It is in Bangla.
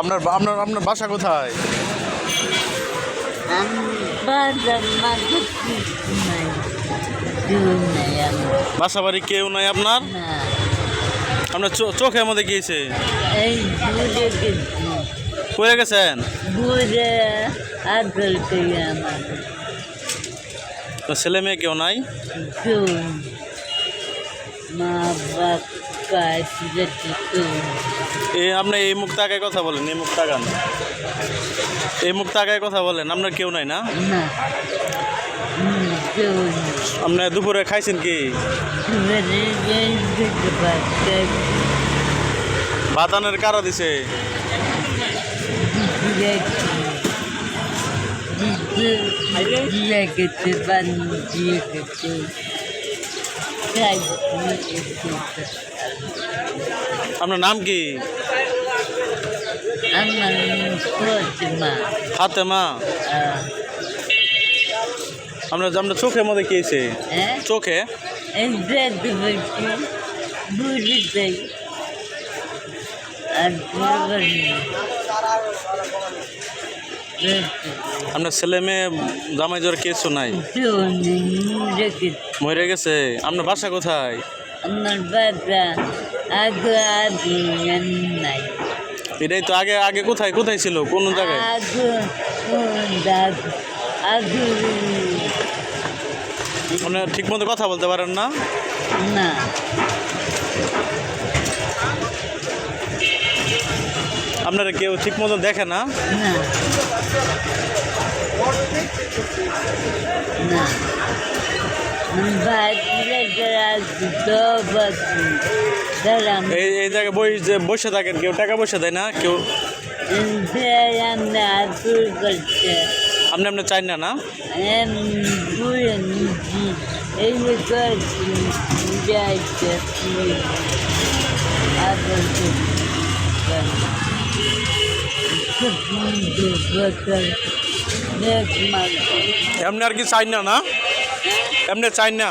আপনার আপনার আপনার বাসা কোথায়? বাসা বাড়ি কেউ নাই আপনার? আপনার চোখের মধ্যে গিয়েছে এই ঘুরে গেছেন? তো ছেলে মেয়ে কেউ নাই। মা বাপ এই আপনি এই মুখ তাকায় কথা বলেন, এই মুখ তাকান এই মুখ তাকায় কথা বলেন, আপনার কেউ নাই না? আপনি দুপুরে খাইছেন কি? বাতানের কারা দিছে? গেছে আপনার নাম কি? প্রতিমা ফাতেমা। আপনার চোখের মধ্যে কি হ্যাঁ চোখে? আর আপনার ছেলে মেয়ে, জামাই জ্বর কিছু নাই। মরে গেছে। আপনার বাসা কোথায়? এটাই তো আগে আগে কোথায় কোথায় ছিল? কোন জায়গায়? ঠিক মতো কথা বলতে পারেন না? না। আপনারা কেউ ঠিক মতো দেখে না এই জায়গায় বই যে বসে থাকেন কেউ টাকা পয়সা দেয় না কেউ আপনি আপনি চাই না না এই এমনি আর কি চাই না না? এমনি চাই না?